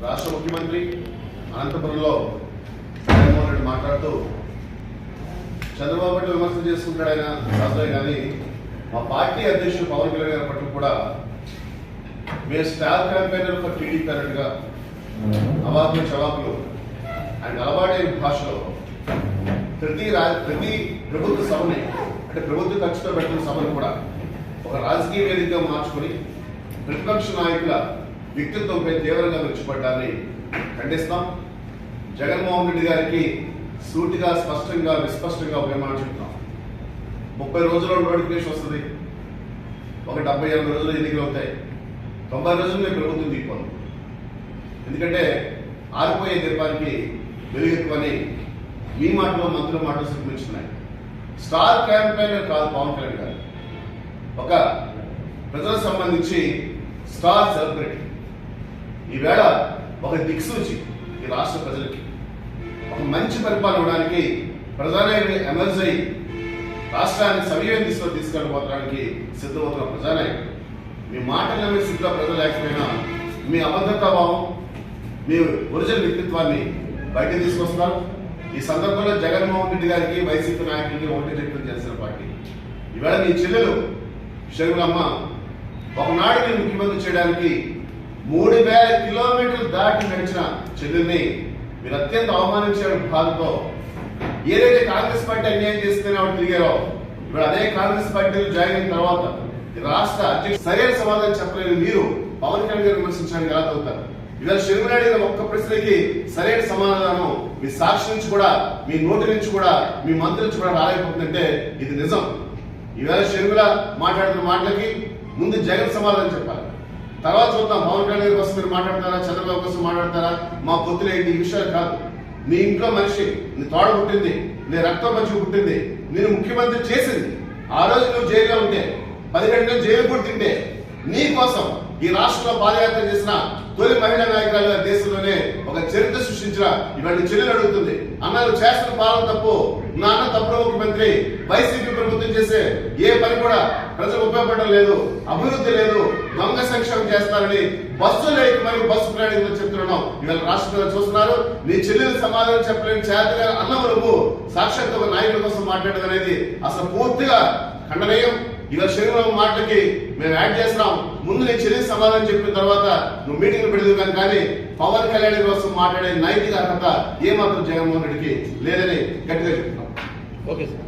రాష్ట్ర ముఖ్యమంత్రి అనంతపురంలో జగన్మోహన్ రెడ్డి మాట్లాడుతూ చంద్రబాబు పట్ల విమర్శలు చేసుకుంటాడు ఆయన రాజులే కానీ మా పార్టీ అధ్యక్షుడు పవన్ కళ్యాణ్ గారి పట్ల కూడా మేము స్టార్ క్యాంపెయినర్ ఫర్ టీడీపీ అన్నట్టుగా అవాకులు చవాకులు అండ్ అలవాటైన భాషలో ప్రతి రా ప్రతి ప్రభుత్వ సభని అంటే ప్రభుత్వ ఖర్చుతో పెట్టిన సభను కూడా ఒక రాజకీయ వేదికగా మార్చుకొని ప్రతిపక్ష నాయకుల వ్యక్తిత్వంపై తీవ్రంగా విరుచుపడ్డాన్ని ఖండిస్తాం. జగన్మోహన్ రెడ్డి గారికి సూటిగా స్పష్టంగా విస్పష్టంగా ఒక మాట చెప్తాం. ముప్పై రోజుల్లో నోటిఫికేషన్ వస్తుంది. ఒక డెబ్బై ఎనభై రోజులు ఎన్నికలు అవుతాయి. తొంభై రోజులు మేము ప్రభుత్వం దిగిపోదు ఎందుకంటే ఆరిపోయే దీపానికి వెలుగెక్కువని మీ మాటలో మంత్రుల మాటలు సిగ్గుమించున్నాయి స్టార్ క్యాంపెయినర్ కాదు పవన్ కళ్యాణ్ గారు. ఒక ప్రజలకు సంబంధించి స్టార్ సెలబ్రిటీ. ఈవేళ ఒక దిక్సూచి ఈ రాష్ట్ర ప్రజలకి ఒక మంచి పరిపాలన ఇవ్వడానికి ప్రజానాయకుడు ఎమర్జ్ అయి రాష్ట్రాన్ని సవ్యం దిశలో తీసుకెళ్ళిపోవడానికి సిద్ధమవుతున్న ప్రజానాయకుడు. మీ మాటలు సిద్ధ స్థితిలో ప్రజలు లేకపోయినా మీ అబద్ధత భావం మీ ఒరిజినల్ వ్యక్తిత్వాన్ని బయటకు తీసుకొస్తున్నారు. ఈ సందర్భంలో జగన్మోహన్ రెడ్డి గారికి వైసీపీ నాయకులకి ఒకటి వ్యక్తం చేసిన పార్టీ. ఈవేళ మీ చెల్లెలు షర్మిలమ్మ ఒకనాడు మీరు ముఖ్యమంత్రి చేయడానికి మూడు వేల కిలోమీటర్లు దాటి నడిచిన చెల్లెల్ని మీరు అత్యంత అవమానించారు బాధతో ఏదైతే కాంగ్రెస్ పార్టీ అన్యాయం చేస్తేనే ఆవిడ తిరిగారో ఇప్పుడు అదే కాంగ్రెస్ పార్టీలో జాయిన్ అయిన తర్వాత రాష్ట్ర అధ్యక్షుడు సరైన సమాధానం చెప్పలేని మీరు పవన్ కళ్యాణ్ గారు విమర్శించడానికి ఎలా అవుతారు. ఇలా షర్మిల అడిగిన ఒక్క ప్రశ్నకి సరైన సమాధానం మీ సాక్షి నుంచి కూడా మీ నోటి నుంచి కూడా మీ మంత్రి నుంచి కూడా రాలేకపోతుందంటే ఇది నిజం. ఈవేళ షర్మిల మాట్లాడుతున్న మాటలకి ముందు జగన్ సమాధానం చెప్పాలి. తర్వాత చూద్దాం పవన్ కళ్యాణ్ కోసం మీరు మాట్లాడతారా చంద్రబాబు కోసం మాట్లాడతారా? మా పొత్తులు ఏంటి ఈ విషయాలు కాదు. నీ ఇంట్లో మనిషి నీ తోడ పుట్టింది నీ రక్తం మంచి పుట్టింది నేను ముఖ్యమంత్రి చేసింది. ఆ రోజు నువ్వు జైల్లో ఉంటే పది గంటలు జైలు కూడా తింటే నీ కోసం ఈ రాష్ట్రంలో పాదయాత్ర చేసిన తొలి మహిళా నాయకురాలుగా దేశంలోనే ఒక చరిత్ర సృష్టించిన ఇవాళ చెల్లెలు అడుగుతుంది. అన్నారు చేస్తున్న పాలన తప్పు నాన్న తప్పుడు ముఖ్యమంత్రి వైసీపీ చేసే ఏ పని కూడా ప్రజలకు ఉపయోగపడడం లేదు అభివృద్ధి లేదు దొంగ సంక్షేమం చేస్తారని బస్సు లేక మరి బస్సు ప్రయాణికులు చెప్తున్నాం. ఇవాళ రాష్ట్రంలో చూస్తున్నారు. నీ చెల్లెలు సమాధానం చెప్పలేని చేతగా అన్నము నువ్వు సాక్షాత్ ఒక నాయకుల కోసం మాట్లాడడం అనేది అసలు పూర్తిగా ఖండనీయం. ఇవాళ శరీరం మాటలకి మేము యాడ్ చేస్తున్నాం. ముందు నేను చెల్లి సమాధానం చెప్పిన తర్వాత నువ్వు మీటింగ్ పెడదు కానీ కానీ పవన్ కళ్యాణ్ కోసం మాట్లాడే నైతిక అర్హత ఏమాత్రం జగన్మోహన్ రెడ్డికి లేదని గట్టిగా చెప్తున్నాం. Okay sir.